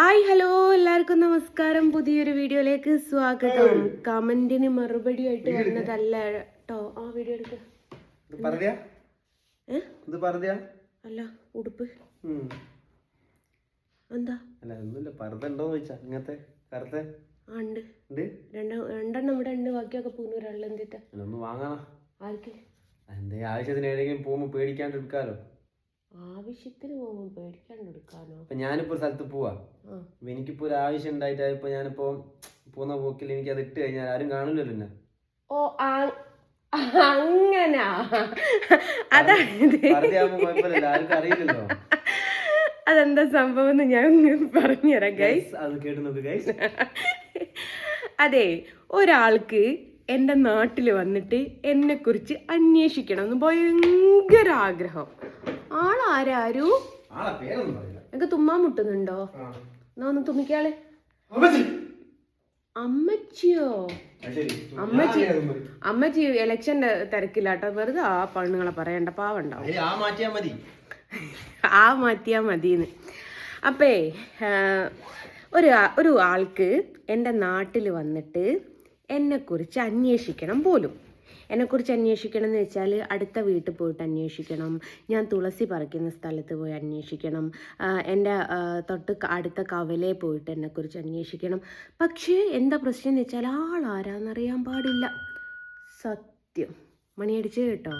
Hi hello എല്ലാവർക്കും നമസ്കാരം. പുതിയൊരു വീഡിയോയിലേക്ക് സ്വാഗതം. കമന്റിന് മറുപടി ആയിട്ട് വന്നതല്ല കേട്ടോ. ആ വീഡിയോ എടുക്ക. അല്ല ഉടുപ്പ്. എന്താ? രണ്ടെണ്ണം ഇവിടെ ഉണ്ട്. ബാക്കിയൊക്കെ ആർക്ക്? എന്തേ ആവശ്യത്തിന് ഏതെങ്കിലും പോകുമ്പോ പേടിക്കാണ്ട് എടുക്കാലോ. ആവശ്യത്തിന് പോകുമ്പോൾ പേടിക്കാണ്ട് എടുക്കാനോ? അപ്പൊ ഞാനിപ്പോ ഒരു സ്ഥലത്ത് പോവാ. ആ. എനിക്കിപ്പോ ഒരു ആവശ്യം ഉണ്ടായിട്ട് ഇപ്പൊ ഞാനിപ്പോ പോകുന്ന പോക്കിൽ എനിക്ക് അത് ഇട്ട് കഴിഞ്ഞാൽ ആരും കാണില്ലല്ലോ എന്നെ. ഓ ആ- അങ്ങനാ? അതായത് പർദ്ദയാകുമ്പോ കുഴപ്പമില്ലല്ലോ ആർക്കും അറിയില്ലല്ലോ. അതെന്താ സംഭവം എന്ന് ഞാൻ പറഞ്ഞുതരാം ഗൈസ് Guys, അത് കേട്ട് നോക്ക് ഗൈസ് അതെ ഒരാൾക്ക് എന്റെ നാട്ടിൽ വന്നിട്ട് എന്നെക്കുറിച്ച് അന്വേഷിക്കണം എന്ന് ഭയങ്കര ആഗ്രഹം. ആളാരാരു? എനിക്ക് തുമ്മാൻ മുട്ടുന്നുണ്ടോ. എന്നാ ഒന്ന് തുമ്മിക്കാളെ. അമ്മച്ചി. അമ്മച്ചിയോ? അമ്മച്ചി. അമ്മച്ചി ഇലക്ഷന്റെ തിരക്കില്ലാട്ടോ വെറുതെ ആ പെണ്ണുങ്ങളെ പറയണ്ട പാവണ്ടോ ആ മാറ്റിയാ മതിന്ന്. അപ്പേ ഒരു ഒരു ആൾക്ക് എന്റെ നാട്ടിൽ വന്നിട്ട് എന്നെക്കുറിച്ച് അന്വേഷിക്കണം പോലും. എന്നെക്കുറിച്ച് അന്വേഷിക്കണം എന്ന് വെച്ചാൽ അടുത്ത വീട്ടിൽ പോയിട്ട് അന്വേഷിക്കണം. ഞാൻ തുളസി പറിക്കുന്ന സ്ഥലത്ത് പോയി അന്വേഷിക്കണം. എന്റെ തൊട്ട് അടുത്ത കവലയിൽ പോയിട്ട് എന്നെക്കുറിച്ച് അന്വേഷിക്കണം. പക്ഷേ എന്താ പ്രശ്നം എന്ന് വെച്ചാൽ ആളാരാന്നറിയാൻ പാടില്ല. സത്യം. മണിയടിച്ച് കേട്ടോ?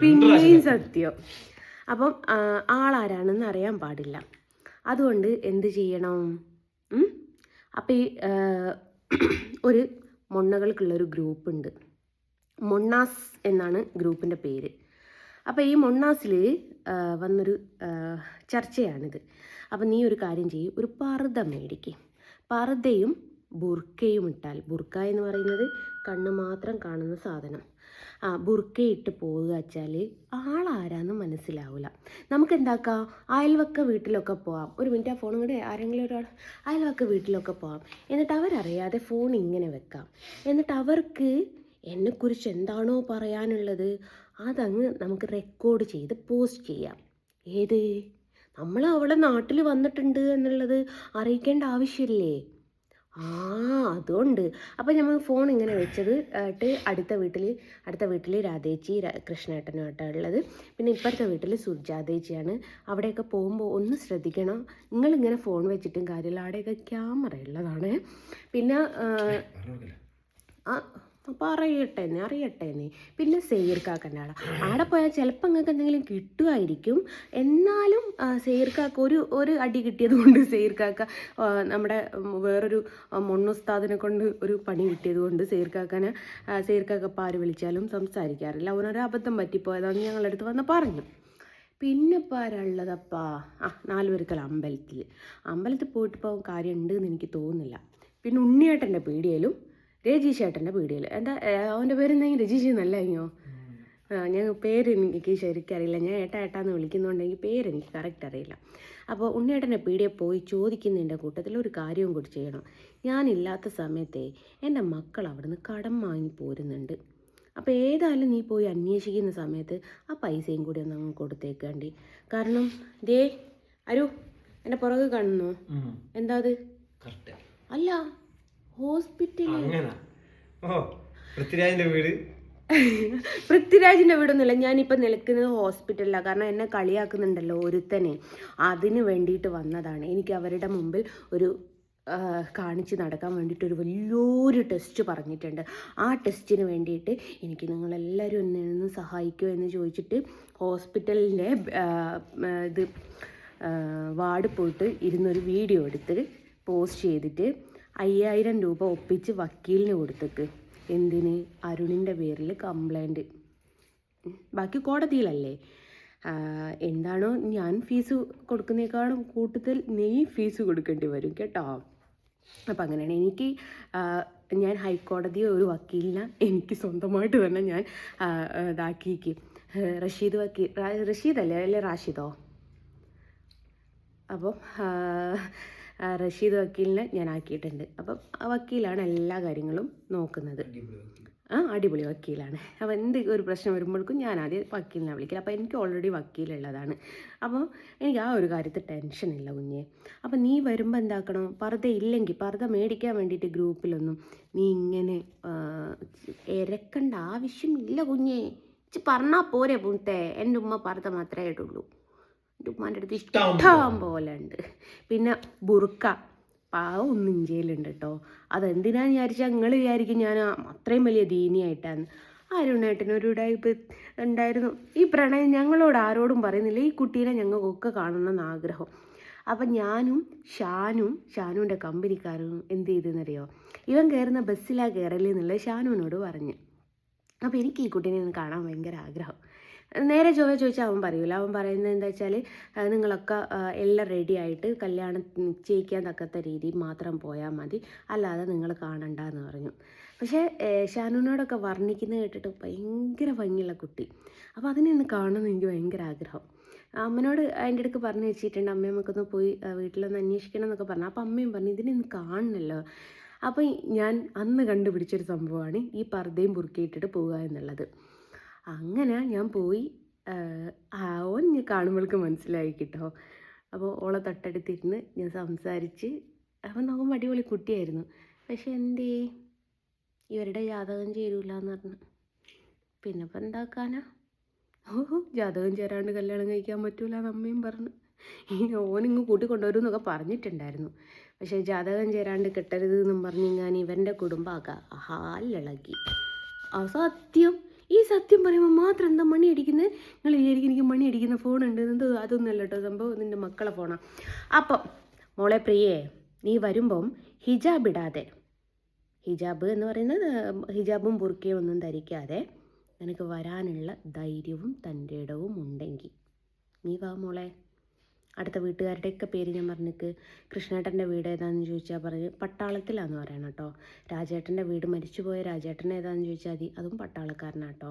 പിന്നെയും സത്യം. അപ്പം ആളാരാണെന്ന് അറിയാൻ പാടില്ല. അതുകൊണ്ട് എന്ത് ചെയ്യണം? അപ്പം ഈ ഒരു ഒരു ഗ്രൂപ്പ് ഗ്രൂപ്പുണ്ട്. മൊണ്ണാസ് എന്നാണ് ഗ്രൂപ്പിന്റെ പേര്. അപ്പോൾ ഈ മൊണ്ണാസിൽ വന്നൊരു ചർച്ചയാണിത്. അപ്പം നീ ഒരു കാര്യം ചെയ്യും ഒരു പർദ്ദ മേടിക്കും. പർദ്ദയും ബുർക്കയും ഇട്ടാൽ ബുർക്ക എന്ന് പറയുന്നത് കണ്ണ് മാത്രം കാണുന്ന സാധനം. ആ ബുർക്കയിട്ട് പോവുക വെച്ചാൽ ആളാരാന്ന് മനസ്സിലാവില്ല നമുക്ക് എന്താക്കാം? അയൽവക്ക വീട്ടിലൊക്കെ പോവാം. ഒരു മിനിറ്റ് ആ ഫോണും കൂടെ ആരെങ്കിലും ഒരാൾ അയൽവക്ക വീട്ടിലൊക്കെ പോവാം. എന്നിട്ട് അവരറിയാതെ ഫോൺ ഇങ്ങനെ വെക്കാം. എന്നിട്ട് അവർക്ക് എന്നെക്കുറിച്ച് എന്താണോ പറയാനുള്ളത് അതങ്ങ് നമുക്ക് റെക്കോർഡ് ചെയ്ത് പോസ്റ്റ് ചെയ്യാം. ഏത്? നമ്മൾ അവളെ നാട്ടിൽ വന്നിട്ടുണ്ട് എന്നുള്ളത് അറിയിക്കേണ്ട ആവശ്യമില്ലേ? ആ അതുകൊണ്ട് അപ്പം നമ്മൾ ഫോൺ ഇങ്ങനെ വെച്ചത് ആയിട്ട് അടുത്ത വീട്ടിൽ അടുത്ത വീട്ടിൽ രാധേച്ചി കൃഷ്ണേട്ടനുമായിട്ടാണ് ഉള്ളത് പിന്നെ ഇപ്പുറത്തെ വീട്ടിൽ സുജാതേച്ചിയാണ് അവിടെയൊക്കെ പോകുമ്പോൾ ഒന്ന് ശ്രദ്ധിക്കണം. നിങ്ങളിങ്ങനെ ഫോൺ വെച്ചിട്ടും കാര്യമില്ല. അവിടെയൊക്കെ ക്യാമറ ഉള്ളതാണ്. പിന്നെ ആ, അറിയട്ടെ എന്നെ അറിയട്ടെ എന്നെ പിന്നെ സെയ്യർക്കാക്കന്റെ ആടെ ആടെ പോയാൽ ചിലപ്പോൾ നിങ്ങൾക്ക് എന്തെങ്കിലും കിട്ടുമായിരിക്കും എന്നാലും സേർക്കാക്ക ഒരു ഒരു അടി കിട്ടിയത് കൊണ്ട് സെയ്യർക്കാക്ക നമ്മുടെ വേറൊരു മണ്ണുസ്താദിനെ കൊണ്ട് ഒരു പണി കിട്ടിയത് കൊണ്ട് സെയ്യർക്കാക്കനെ സെയ്യർക്കാക്ക ആര് വിളിച്ചാലും സംസാരിക്കാറില്ല. അവനൊരു അബദ്ധം പറ്റിപ്പോയതാണ് ഞങ്ങളുടെ അടുത്ത് വന്ന് പറഞ്ഞു. പിന്നെ ഇപ്പോൾ ആരാളുള്ളതപ്പാ ആ നാലുപേർക്കൽ അമ്പലത്തിൽ. അമ്പലത്തിൽ പോയിട്ട് ഇപ്പോൾ കാര്യം ഉണ്ട് എന്ന് എനിക്ക് തോന്നുന്നില്ല. പിന്നെ ഉണ്ണിയേട്ടന്റെ പീടിയയിലും രജീഷ് ഏട്ടന്റെ പീടിയിൽ എന്താ അവന്റെ പേര് എന്തെങ്കിലും രജീഷ് എന്നല്ല ആ ഞാൻ പേര് എനിക്ക് ശരിക്കറിയില്ല. ഞാൻ ഏട്ടാ ഏട്ടാന്ന് വിളിക്കുന്നുണ്ടെങ്കിൽ പേരെനിക്ക് പേര് എനിക്ക് കറക്റ്റ് അറിയില്ല അപ്പോൾ ഉണ്ണിയേട്ടന്റെ പീടിയെ പോയി ചോദിക്കുന്നതിന്റെ കൂട്ടത്തിൽ ഒരു കാര്യവും കൂടി ചെയ്യണം. ഞാനില്ലാത്ത സമയത്തെ എന്റെ മക്കൾ അവിടുന്ന് കടം വാങ്ങി പോരുന്നുണ്ട്. അപ്പോൾ ഏതായാലും നീ പോയി അന്വേഷിക്കുന്ന സമയത്ത് ആ പൈസയും കൂടി ഒന്ന് അങ്ങ് കൊടുത്തേക്കാണ്ടി കാരണം ദേ അരു എന്റെ പുറകെ കാണുന്നു. എന്താ അത്? അല്ല അങ്ങനെ? ഓ പൃഥ്വിരാജിന്റെ വീട്? പൃഥ്വിരാജിന്റെ വീടൊന്നുമില്ല. ഞാനിപ്പോൾ നിൽക്കുന്നത് ഹോസ്പിറ്റലിലാണ് കാരണം എന്നെ കളിയാക്കുന്നുണ്ടല്ലോ ഒരുത്തനെ. അതിന് വേണ്ടിയിട്ട് വന്നതാണ്. എനിക്ക് അവരുടെ മുമ്പിൽ ഒരു ആ, കാണിച്ച് നടക്കാൻ വേണ്ടിയിട്ട് ഒരു വലിയൊരു ടെസ്റ്റ് പറഞ്ഞിട്ടുണ്ട്. ആ ടെസ്റ്റിന് വേണ്ടിയിട്ട് എനിക്ക് നിങ്ങളെല്ലാവരും എന്നെ ഒന്ന് സഹായിക്കുമോ എന്ന് ചോദിച്ചിട്ട് ഹോസ്പിറ്റലിന്റെ ആ, ആ, ഇത് ആ, വാർഡ് പോയിട്ട് ഇരുന്നൊരു വീഡിയോ എടുത്ത് പോസ്റ്റ് ചെയ്തിട്ട് അയ്യായിരം രൂപ ഒപ്പിച്ച് വക്കീലിന് കൊടുത്തേക്ക്. എന്തിന്? അരുണിന്റെ പേരിൽ കംപ്ലൈന്റ് ബാക്കി കോടതിയിലല്ലേ? എന്താണോ ഞാൻ ഫീസ് കൊടുക്കുന്നേക്കാളും കൂട്ടത്തിൽ നീ ഫീസ് കൊടുക്കേണ്ടി വരും കേട്ടോ. അപ്പം അങ്ങനെയാണ് എനിക്ക് ഞാൻ ഹൈക്കോടതിയെ ഒരു വക്കീലിനെ എനിക്ക് സ്വന്തമായിട്ട് തന്നെ ഞാൻ ഇതാക്കിക്ക് റഷീദ് വക്കീൽ റഷീദല്ലേ? റഷീദ് അല്ലേ റാഷിദോ? അപ്പം ആ, ആ, റഷീദ് വക്കീലിനെ ഞാൻ ആക്കിയിട്ടുണ്ട്. അപ്പം ആ വക്കീലാണ് എല്ലാ കാര്യങ്ങളും നോക്കുന്നത്. ആ അടിപൊളി വക്കീലാണ്. അപ്പോൾ എന്ത് ഒരു പ്രശ്നം വരുമ്പോഴേക്കും ഞാൻ ആദ്യം വക്കീലിനെ വിളിക്കില്ല അപ്പോൾ എനിക്ക് ഓൾറെഡി വക്കീലുള്ളതാണ്. അപ്പോൾ എനിക്ക് ആ ഒരു കാര്യത്തിൽ ടെൻഷനില്ല കുഞ്ഞെ. അപ്പോൾ നീ വരുമ്പോൾ എന്താക്കണം? പർദ്ദ ഇല്ലെങ്കിൽ പർദ്ദ മേടിക്കാൻ വേണ്ടിയിട്ട് ഗ്രൂപ്പിലൊന്നും നീ ഇങ്ങനെ ഇരക്കേണ്ട ആവശ്യമില്ല കുഞ്ഞേ. ഇച്ചി പറഞ്ഞാൽ പോരെ പൂത്തേ. എന്റെ ഉമ്മ പർദ്ദ മാത്രമേ ഇടുള്ളൂ. ഉമ്മാന്റെ അടുത്ത് ഇഷ്ടം പോലെ. ഉണ്ട് പിന്നെ ബുർക്ക. പാവം ഒന്ന് ഇഞ്ചയിലുണ്ട് കേട്ടോ അതെന്തിനാന്ന് വിചാരിച്ചാൽ നിങ്ങൾ വിചാരിക്കും ഞാൻ അത്രയും വലിയ ദീനിയായിട്ടാണ് അരുണേട്ടനൊരു ടൈപ്പ് ഉണ്ടായിരുന്നു. ഈ പ്രണയം ഞങ്ങളോട് ആരോടും പറയുന്നില്ല. ഈ കുട്ടീനെ ഞങ്ങൾക്കൊക്കെ കാണണമെന്ന് ആഗ്രഹം. അപ്പം ഞാനും ഷാനും ഷാനുവിന്റെ കമ്പനിക്കാരും എന്ത് ചെയ്തെന്നറിയോ? ഇവൻ കയറുന്ന ബസ്സിലാണ് കയറലെന്നുള്ളത് ഷാനുവിനോട് പറഞ്ഞു. അപ്പോൾ എനിക്ക് ഈ കുട്ടീനെ ഒന്ന് കാണാൻ ഭയങ്കര ആഗ്രഹം. നേരെ ചൊവ്വ ചോദിച്ചാൽ അവൻ പറയൂല. അവൻ പറയുന്നത് എന്താ വെച്ചാൽ നിങ്ങളൊക്കെ എല്ലാം റെഡി ആയിട്ട് കല്യാണം നിശ്ചയിക്കാൻ തക്കത്ത രീതി മാത്രം പോയാൽ മതി. അല്ലാതെ നിങ്ങൾ കാണണ്ട എന്ന് പറഞ്ഞു. പക്ഷേ ഷാനുനോടൊക്കെ വർണിക്കുന്നത് കേട്ടിട്ട് ഭയങ്കര ഭംഗിയുള്ള കുട്ടി. അപ്പോൾ അതിനെ ഒന്ന് കാണണമെന്ന് എനിക്ക് ഭയങ്കര ആഗ്രഹം. അമ്മനോട് അതിന്റെ അടുക്ക് പറഞ്ഞു വെച്ചിട്ടുണ്ട്. അമ്മ നമുക്കൊന്ന് പോയി വീട്ടിലൊന്ന് അന്വേഷിക്കണം എന്നൊക്കെ പറഞ്ഞു. അപ്പോൾ അമ്മയും പറഞ്ഞു ഇതിനെ ഒന്ന് കാണണല്ലോ. അപ്പോൾ ഞാൻ അന്ന് കണ്ടുപിടിച്ചൊരു സംഭവമാണ് ഈ പർദ്ദയും പുറുക്കിയിട്ടിട്ട് പോവുക എന്നുള്ളത്. അങ്ങനെ ഞാൻ പോയി ഓൻ ഞാൻ കാണുമ്പോൾക്ക് മനസ്സിലായി കേട്ടോ. അപ്പോൾ ഓളെ തൊട്ടടുത്തിരുന്ന് ഞാൻ സംസാരിച്ച് അപ്പം നോക്കുമ്പോൾ അടിപൊളി കുട്ടിയായിരുന്നു. പക്ഷെ എന്തേ ഇവരുടെ ജാതകം ചേരൂല എന്ന് പറഞ്ഞു. പിന്നെ ഇപ്പം എന്താക്കാനാ ഓ ജാതകം ചേരാണ്ട് കല്യാണം കഴിക്കാൻ പറ്റൂല അമ്മയും പറഞ്ഞു. ഈ ഓനിങ്ങ് കൂട്ടിക്കൊണ്ടുവരും എന്നൊക്കെ പറഞ്ഞിട്ടുണ്ടായിരുന്നു. പക്ഷേ ജാതകം ചേരാണ്ട് കിട്ടരുത് എന്നും പറഞ്ഞ് ഞാൻ ഇവന്റെ കുടുംബമാക്കാം ഹാലിളക്കി ആ സത്യം. ഈ സത്യം പറയുമ്പോൾ മാത്രം എന്താ മണി അടിക്കുന്നത് നിങ്ങൾ വിചാരിക്കും എനിക്ക് മണി അടിക്കുന്ന ഫോണുണ്ട്. എന്തോ അതൊന്നുമല്ല കേട്ടോ സംഭവം. നിന്റെ മക്കളെ ഫോണാണ് അപ്പം മോളെ പ്രിയേ നീ വരുമ്പം ഹിജാബ് ഇടാതെ. ഹിജാബ് എന്ന് പറയുന്നത് ഹിജാബും ബുർക്കയും ഒന്നും ധരിക്കാതെ നിനക്ക് വരാനുള്ള ധൈര്യവും തന്റെ ഇടവും ഉണ്ടെങ്കിൽ. നീ വാ മോളെ. അടുത്ത വീട്ടുകാരുടെയൊക്കെ പേര് ഞാൻ പറഞ്ഞിക്ക് കൃഷ്ണേട്ടന്റെ വീട് ഏതാണെന്ന് ചോദിച്ചാൽ പറഞ്ഞ് പട്ടാളത്തിലാണെന്ന് പറയണം കേട്ടോ. രാജേട്ടന്റെ വീട് മരിച്ചുപോയ രാജേട്ടൻ ഏതാണെന്ന് ചോദിച്ചാൽ മതി അതും പട്ടാളക്കാരനാട്ടോ.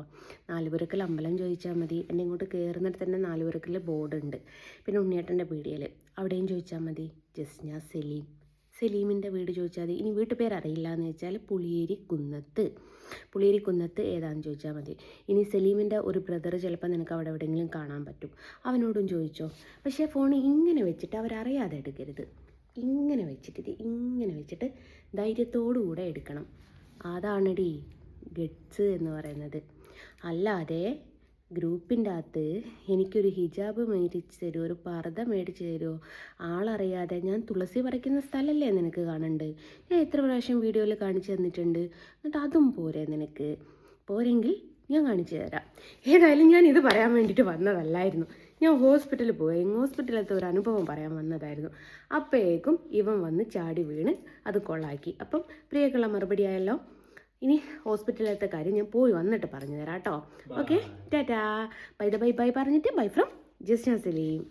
നാലുപുരക്കൽ അമ്പലം ചോദിച്ചാൽ മതി എന്നെ ഇങ്ങോട്ട് കയറുന്നിടത്ത് തന്നെ നാലുപുരക്കൽ ബോർഡ് ഉണ്ട് പിന്നെ ഉണ്ണിയേട്ടന്റെ പീടിയൽ അവിടെയും ചോദിച്ചാൽ മതി. ജസ്ന സലീം സലീമിന്റെ വീട് ചോദിച്ചാൽ മതി. ഇനി വീട്ടുപേര് അറിയില്ല എന്ന് വെച്ചാൽ പുളിയേരി കുന്നത്ത്. പുളിയേരി കുന്നത്ത് ഏതാണെന്ന് ചോദിച്ചാൽ മതി. ഇനി സലീമിന്റെ ഒരു ബ്രദർ ചിലപ്പോൾ നിനക്ക് അവിടെ എവിടെയെങ്കിലും കാണാൻ പറ്റും. അവനോടും ചോദിച്ചോ. പക്ഷേ ഫോൺ ഇങ്ങനെ വെച്ചിട്ട് അവരറിയാതെ എടുക്കരുത്. ഇങ്ങനെ വെച്ചിട്ട് ഇത് ഇങ്ങനെ വെച്ചിട്ട് ധൈര്യത്തോടുകൂടെ എടുക്കണം. അതാണടി ഗഡ്സ് എന്ന് പറയുന്നത്. അല്ലാതെ ഗ്രൂപ്പിന്റെ അകത്ത് എനിക്കൊരു ഹിജാബ് മേടിച്ച് തരുമോ ഒരു പർദ്ദ മേടിച്ച് തരുമോ ആളറിയാതെ ഞാൻ തുളസി പറിക്കുന്ന സ്ഥലമല്ലേ നിനക്ക് കാണണ്ട്. ഞാൻ എത്ര പ്രാവശ്യം വീഡിയോയിൽ കാണിച്ചു തന്നിട്ടുണ്ട്. എന്നിട്ട് അതും പോരെ നിനക്ക്. പോരെങ്കിൽ ഞാൻ കാണിച്ചു തരാം. ഏതായാലും ഞാൻ ഇത് പറയാൻ വേണ്ടിയിട്ട് വന്നതല്ലായിരുന്നു. ഞാൻ ഹോസ്പിറ്റലിൽ പോയി. ഹോസ്പിറ്റലിലത്തെ ഒരു അനുഭവം പറയാൻ വന്നതായിരുന്നു. അപ്പോഴേക്കും ഇവൻ വന്ന് ചാടി വീണ് അത് കൊള്ളാക്കി. അപ്പം പ്രിയക്കുള്ള മറുപടി ആയല്ലോ ഇനി ഹോസ്പിറ്റലിലത്തെ കാര്യം ഞാൻ പോയി വന്നിട്ട് പറഞ്ഞു തരാം കേട്ടോ. Okay? Tata. Bye the bye bye പറഞ്ഞിട്ട് ബൈ ഫ്രം ജസ്റ്റ് സലീം